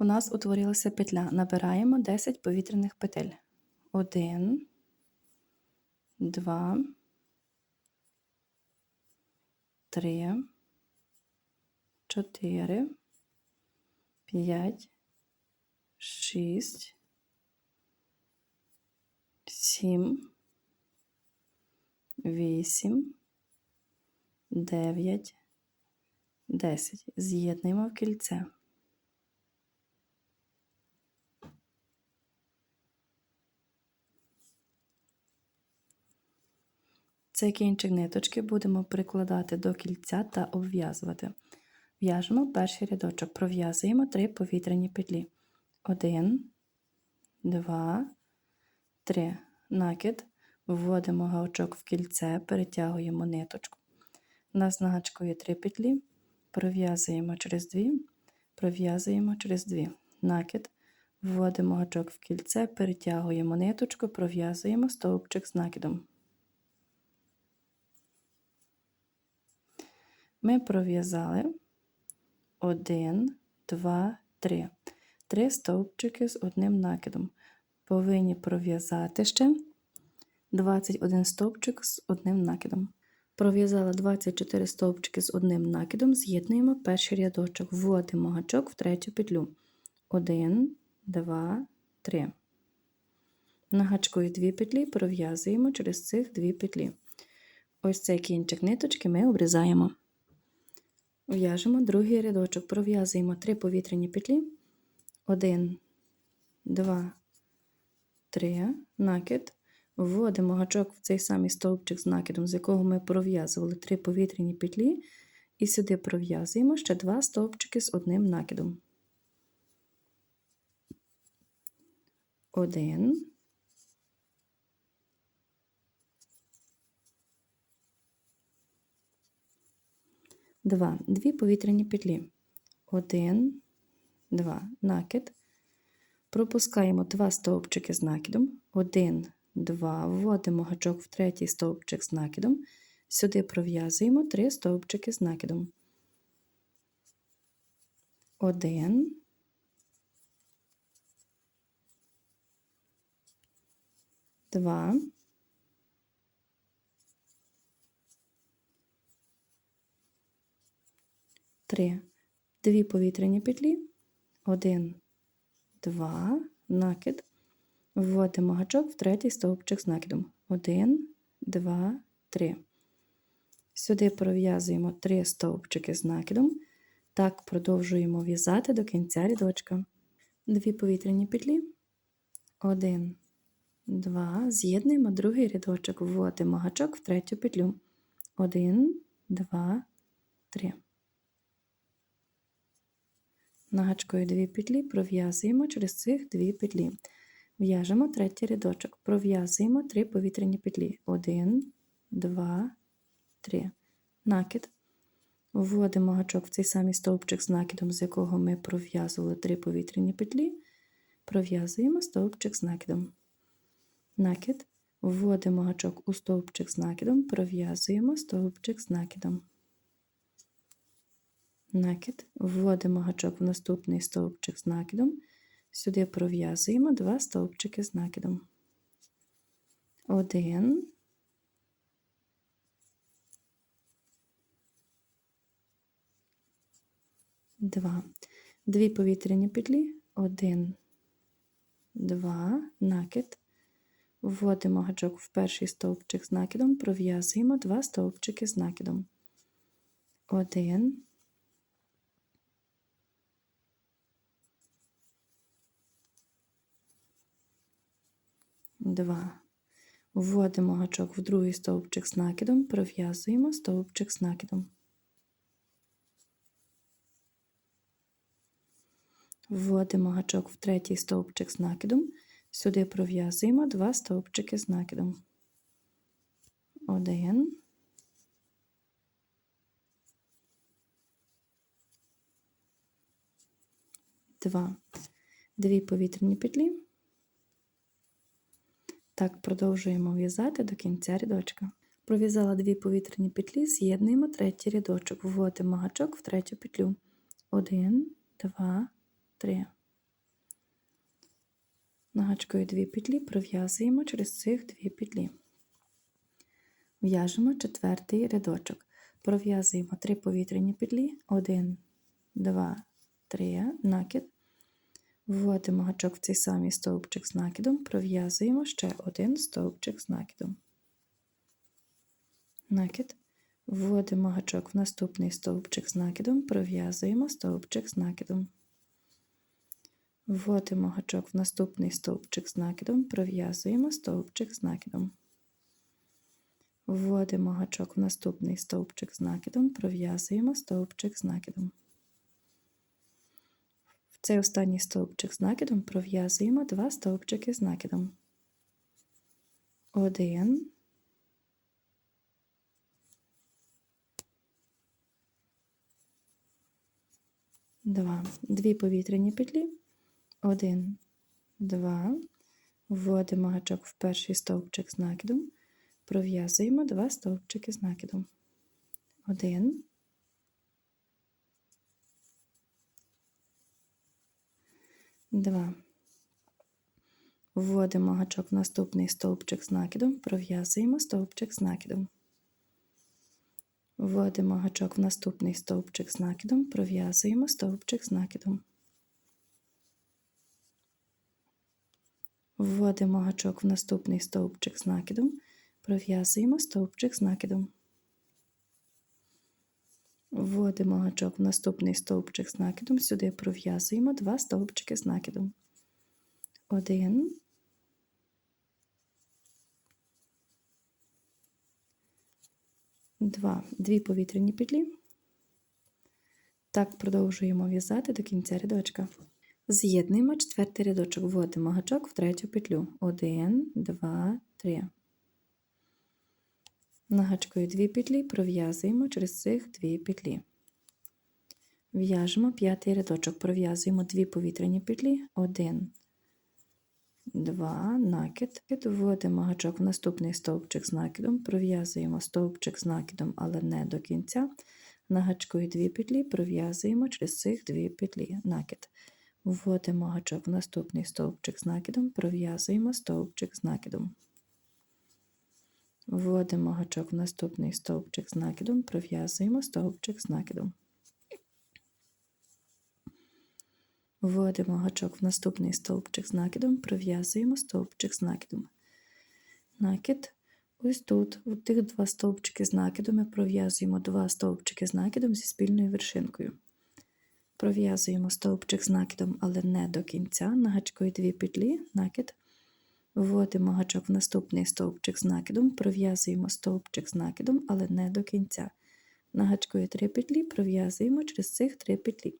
У нас утворилася петля. Набираємо 10 повітряних петель. 1, 2, 3, 4, 5, 6, 7, 8, 9, 10. З'єднуємо в кільце. Цей кінчик ниточки будемо прикладати до кільця та обв'язувати. В'яжемо перший рядочок, пров'язуємо 3 повітряні петлі. 1, 2, 3. Накид. Вводимо гавчок в кільце, перетягуємо ниточку. У є 3 петлі, пров'язуємо через 2, пров'язуємо через 2. Накид. Вводимо гачок в кільце, перетягуємо ниточку, пров'язуємо стовпчик з накидом. Ми пров'язали 1, 2, 3. Три стовпчики з одним накидом. Повинні пров'язати ще 21 стовпчик з одним накидом. Пров'язала 24 стовпчики з одним накидом, з'єднуємо перший рядочок, вводимо гачок в третю петлю. 1, 2, 3. На гачку є дві петлі, пров'язуємо через цих дві петлі. Ось цей кінчик ниточки ми обрізаємо. В'яжемо другий рядочок, пров'язуємо 3 повітряні петлі. 1, 2, 3, накид. Вводимо гачок в цей самий стовпчик з накидом, з якого ми пров'язували 3 повітряні петлі, і сюди пров'язуємо ще 2 стовпчики з одним накидом. 1, 2. Дві повітряні петлі. 1, 2. Накид. Пропускаємо 2 стовпчики з накидом. 1, 2. Вводимо гачок в третій стовпчик з накидом. Сюди пров'язуємо 3 стовпчики з накидом. 1, 2, 3. Дві повітряні петлі. 1, 2, накид. Вводимо гачок в третій стовпчик з накидом. 1, 2, 3. Сюди пров'язуємо 3 стовпчики з накидом. Так продовжуємо в'язати до кінця рядочка. Дві повітряні петлі. 1, 2. З'єднуємо другий рядочок. Вводимо гачок в третю петлю. 1, 2, 3. Нагачкою дві петлі пров'язуємо через цих дві петлі. В'яжемо третій рядочок, пров'язуємо три повітряні петлі. Один, два, три. Накид. Вводимо гачок в цей самий стовпчик з накидом, з якого ми пров'язували три повітряні петлі. Пров'язуємо стовпчик з накидом. Накид. Вводимо гачок у стовпчик з накидом, пров'язуємо стовпчик з накидом накид, вводимо гачок в наступний стовпчик з накидом, сюди пров'язуємо два стовпчики з накидом. Один, два. Дві повітряні петлі, один, два, накид. Вводимо гачок в перший стовпчик з накидом, пров'язуємо два стовпчики з накидом. Один, 2. Вводимо гачок в другий стовпчик з накидом, пров'язуємо стовпчик з накидом. Вводимо гачок в третій стовпчик з накидом, сюди пров'язуємо два стовпчики з накидом. Один. Два. Дві повітряні петлі. Так продовжуємо в'язати до кінця рядочка. Пров'язала дві повітряні петлі, з'єднуємо третій рядочок, вводимо гачок в третю петлю. Один, два, три. Нагачкою дві петлі пров'язуємо через цих дві петлі. В'яжемо четвертий рядочок. Пров'язуємо три повітряні петлі, 1, 2, 3, накид. Вводимо гачок в цей самий стовпчик з накидом, пров'язуємо ще один стовпчик з накидом. Накид. Вводимо гачок в наступний стовпчик з накидом, пров'язуємо стовпчик з накидом. Вводимо гачок в наступний стовпчик з накидом, пров'язуємо стовпчик з накидом. Вводимо гачок в наступний стовпчик з накидом, пров'язуємо стовпчик з накидом. Цей останній стовпчик з накидом пров'язуємо два стовпчики з накидом. Один. Два. Дві повітряні петлі. Один, два. Вводимо гачок в перший стовпчик з накидом. Пров'язуємо два стовпчики з накидом. Один. Два. Вводимо гачок в наступний стовпчик з накидом, пров'язуємо стовпчик з накидом. Вводимо гачок в наступний стовпчик з накидом, пров'язуємо стовпчик з накидом. Вводимо гачок в наступний стовпчик з накидом, пров'язуємо стовпчик з накидом. Вводимо гачок в наступний стовпчик з накидом, сюди пров'язуємо два стовпчики з накидом. Один. Два. Дві повітряні петлі. Так продовжуємо в'язати до кінця рядочка. З'єднуємо четвертий рядочок, вводимо гачок в третю петлю. Один, два, три. Нагачкою дві петлі пров'язуємо через цих дві петлі. В'яжемо п'ятий рядочок, пров'язуємо дві повітряні петлі, один, два, накид. Вводимо гачок в наступний стовпчик з накидом, пров'язуємо стовпчик з накидом, але не до кінця. Нагачкою дві петлі пров'язуємо через цих дві петлі. Накид. Вводимо гачок в наступний стовпчик з накидом, пров'язуємо стовпчик з накидом. Вводимо гачок в наступний стовпчик з накидом, пров'язуємо стовпчик з накидом. Вводимо гачок в наступний стовпчик з накидом, пров'язуємо стовпчик з накидом. Накид. Ось тут, у тих два стовпчики з накидом, ми пров'язуємо два стовпчики з накидом зі спільною вершинкою. Пров'язуємо стовпчик з накидом, але не до кінця. Нагачкою дві петлі, накид. Вводимо гачок в наступний стовпчик з накидом, пров'язуємо стовпчик з накидом, але не до кінця. Нагачкою три петлі пров'язуємо через цих три петлі.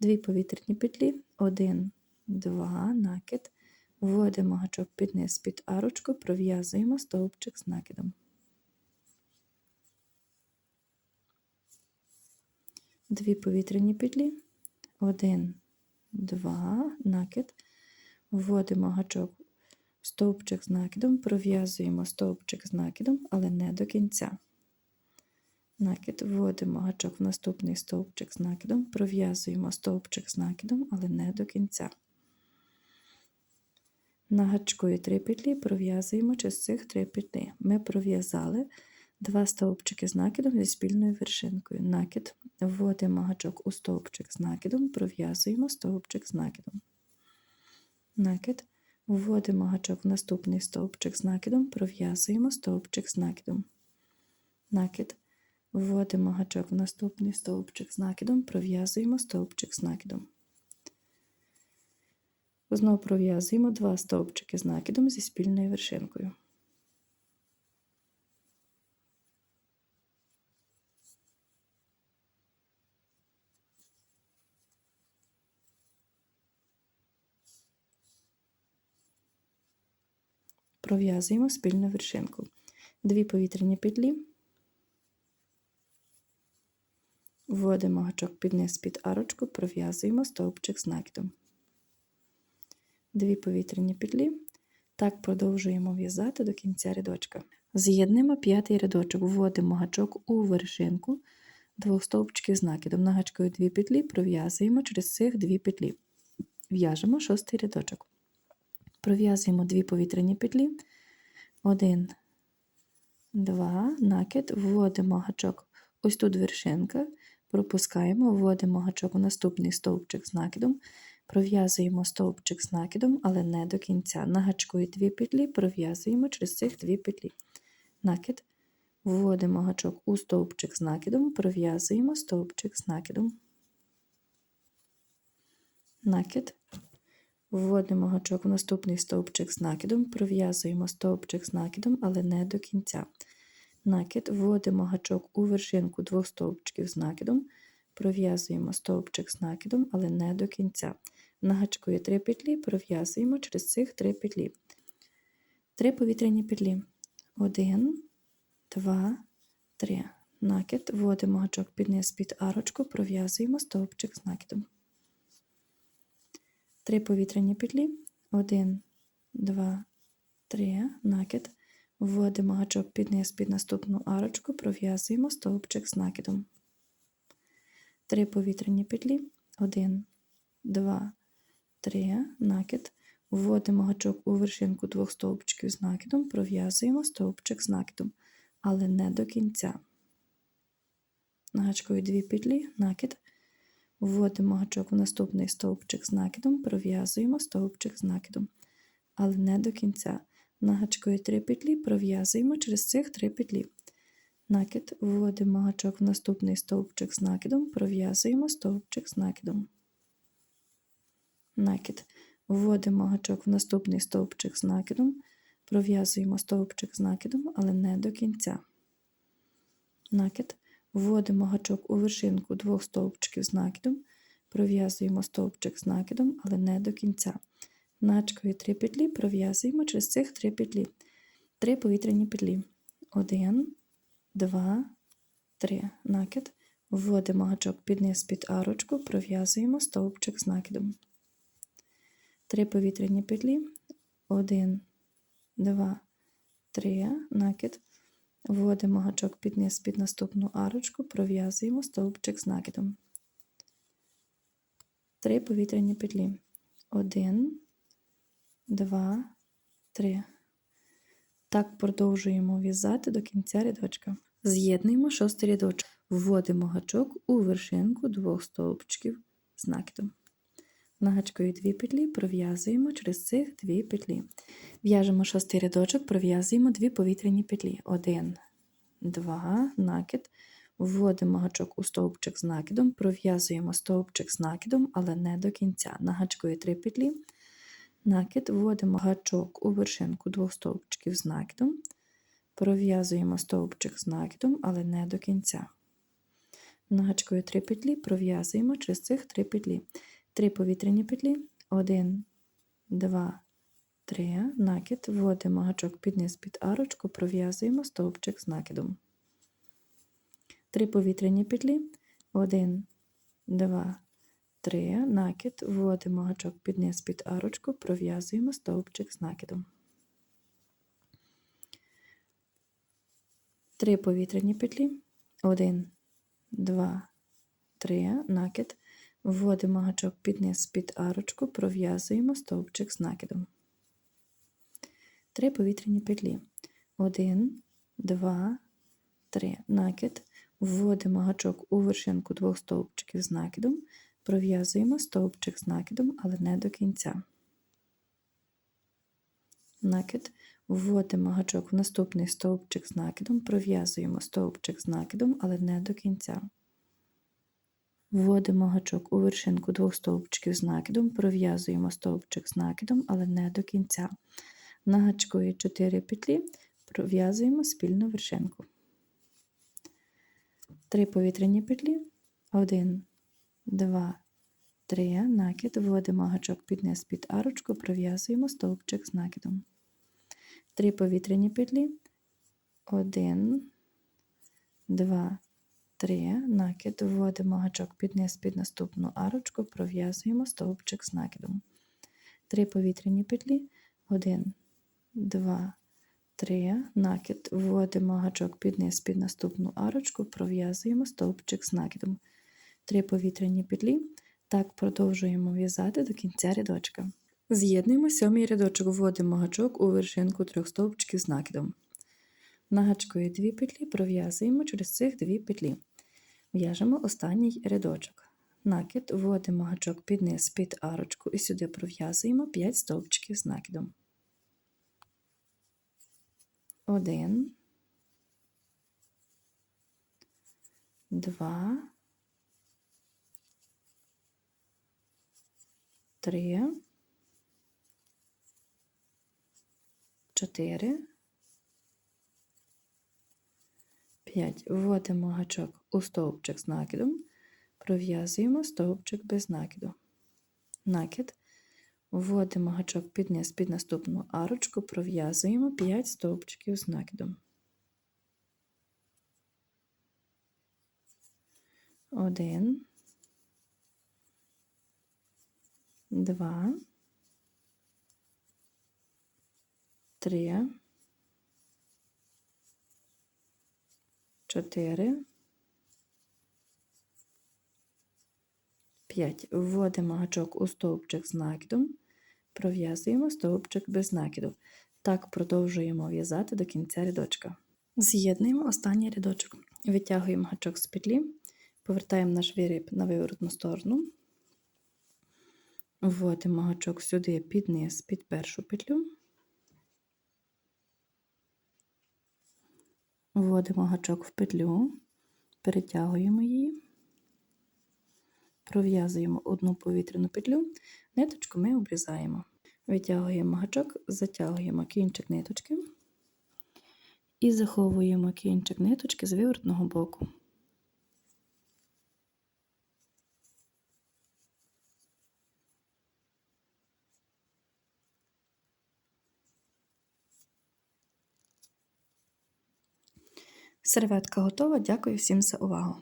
Дві повітряні петлі, один, два, накид. Вводимо гачок під низ під арочку, пров'язуємо стовпчик з накидом. Дві повітряні петлі, один, два, накид. Вводимо гачок стовпчик з накидом, пров'язуємо стовпчик з накидом, але не до кінця. Накид вводимо гачок в наступний стовпчик з накидом, пров'язуємо стовпчик з накидом, але не до кінця. Нагачкою три петлі пров'язуємо через цих три петлі. Ми пров'язали два стовпчики з накидом зі спільною вершинкою. Накид вводимо гачок у стовпчик з накидом, пров'язуємо стовпчик з накидом. Накид вводимо гачок в наступний стовпчик з накидом, пров'язуємо стовпчик з накидом. Накид вводимо гачок в наступний стовпчик з накидом, пров'язуємо стовпчик з накидом. Знову пров'язуємо два стовпчики з накидом зі спільною вершинкою. Пров'язуємо спільну вершинку. Дві повітряні петлі. Вводимо гачок під низ під арочку, пров'язуємо стовпчик з накидом. Дві повітряні петлі. Так продовжуємо в'язати до кінця рядочка. З'єднуємо п'ятий рядочок, вводимо гачок у вершинку двох стовпчиків з накидом. Нагачкою дві петлі пров'язуємо через цих дві петлі. В'яжемо шостий рядочок. Пров'язуємо дві повітряні петлі. Один, два, накид, вводимо гачок. Ось тут вершинка, пропускаємо, вводимо гачок у наступний стовпчик з накидом, пров'язуємо стовпчик з накидом, але не до кінця. На гачку і дві петлі пров'язуємо через цих дві петлі. Накид, вводимо гачок у стовпчик з накидом, пров'язуємо стовпчик з накидом. Накид. Вводимо гачок у наступний стовпчик з накидом, пров'язуємо стовпчик з накидом, але не до кінця. Накид, вводимо гачок у вершинку двох стовпчиків з накидом, пров'язуємо стовпчик з накидом, але не до кінця. На гачку є три петлі, пров'язуємо через цих три петлі. Три повітряні петлі. Один, два, три. Накид, вводимо гачок під низ під арочку, пров'язуємо стовпчик з накидом. Три повітряні петлі. Один, два, три. Накид. Вводимо гачок під низ під наступну арочку, пров'язуємо стовпчик з накидом. Три повітряні петлі. Один, два, три. Накид. Вводимо гачок у вершинку двох стовпчиків з накидом, пров'язуємо стовпчик з накидом, але не до кінця. На гачкові дві петлі, накид. Вводимо гачок у наступний стовпчик з накидом, пров'язуємо стовпчик з накидом, але не до кінця. На гачкові три петлі пров'язуємо через цих три петлі. Накид, вводимо гачок в наступний стовпчик з накидом, пров'язуємо стовпчик з накидом. Накид. Вводимо гачок в наступний стовпчик з накидом, пров'язуємо стовпчик з накидом, але не до кінця. Накид. Вводимо гачок у вершинку двох стовпчиків з накидом, пров'язуємо стовпчик з накидом, але не до кінця. На гачкові три петлі пров'язуємо через цих три петлі. Три повітряні петлі. Один, два, три. Накид. Вводимо гачок під низ під арочку, пров'язуємо стовпчик з накидом. Три повітряні петлі. Один, два, три. Накид. Вводимо гачок під низ під наступну арочку, пров'язуємо стовпчик з накидом. Три повітряні петлі. Один, два, три. Так продовжуємо в'язати до кінця рядочка. З'єднуємо шостий рядочок. Вводимо гачок у вершинку двох стовпчиків з накидом. На гачкові дві петлі пров'язуємо через цих дві петлі. В'яжемо шостий рядочок, пров'язуємо дві повітряні петлі. Один, два, накид. Вводимо гачок у стовпчик з накидом, пров'язуємо стовпчик з накидом, але не до кінця. На гачкові три петлі. Накид, вводимо гачок у вершинку двох стовпчиків з накидом, пров'язуємо стовпчик з накидом, але не до кінця. На гачкові три петлі пров'язуємо через цих три петлі. Три повітряні петлі. Один, два, три. Накид. Вводимо гачок під низ під арочку, пров'язуємо стовпчик з накидом. Три повітряні петлі. Один, два, три. Накид. Вводимо гачок під низ під арочку, пров'язуємо стовпчик з накидом. Три повітряні петлі. Один, два, три. Накид. Вводимо гачок під низ під арочку, пров'язуємо стовпчик з накидом. Три повітряні петлі. Один, два, три. Накид. Вводимо гачок у вершинку двох стовпчиків з накидом, пров'язуємо стовпчик з накидом, але не до кінця. Накид. Вводимо гачок в наступний стовпчик з накидом, пров'язуємо стовпчик з накидом, але не до кінця. Вводимо гачок у вершинку двох стовпчиків з накидом, пров'язуємо стовпчик з накидом, але не до кінця. На гачку є 4 петлі, пров'язуємо спільну вершинку. Три повітряні петлі. 1, 2, 3. Накид. Вводимо гачок під низ під арочку, пров'язуємо стовпчик з накидом. Три повітряні петлі. 1, 2, 3. Накид. Вводимо гачок під низ під наступну арочку, пров'язуємо стовпчик з накидом. Три повітряні петлі. 1, 2, 3. Накид. Вводимо гачок під низ під наступну арочку, пров'язуємо стовпчик з накидом. Три повітряні петлі. Так продовжуємо в'язати до кінця рядочка. З'єднуємо сьомий рядочок, вводимо гачок у вершинку трьох стовпчиків з накидом. На гачкові дві петлі пров'язуємо через цих дві петлі. В'яжемо останній рядочок. Накид вводимо гачок під низ під арочку і сюди пров'язуємо 5 стовпчиків з накидом. Один, два, три, чотири, п'ять. Вводимо гачок у стовпчик з накидом, пров'язуємо стовпчик без накиду. Накид. Вводимо гачок під низ під наступну арочку, пров'язуємо 5 стовпчиків з накидом. Один, два, три, чотири, п'ять. Вводимо гачок у стовпчик з накидом, пров'язуємо стовпчик без накиду. Так продовжуємо в'язати до кінця рядочка. З'єднуємо останній рядочок. Витягуємо гачок з петлі, повертаємо наш виріб на виворотну сторону. Вводимо гачок сюди під низ, під першу петлю. Вводимо гачок в петлю, перетягуємо її, пров'язуємо одну повітряну петлю, ниточку ми обрізаємо. Витягуємо гачок, затягуємо кінчик ниточки і заховуємо кінчик ниточки з вивертного боку. Серветка готова. Дякую всім за увагу!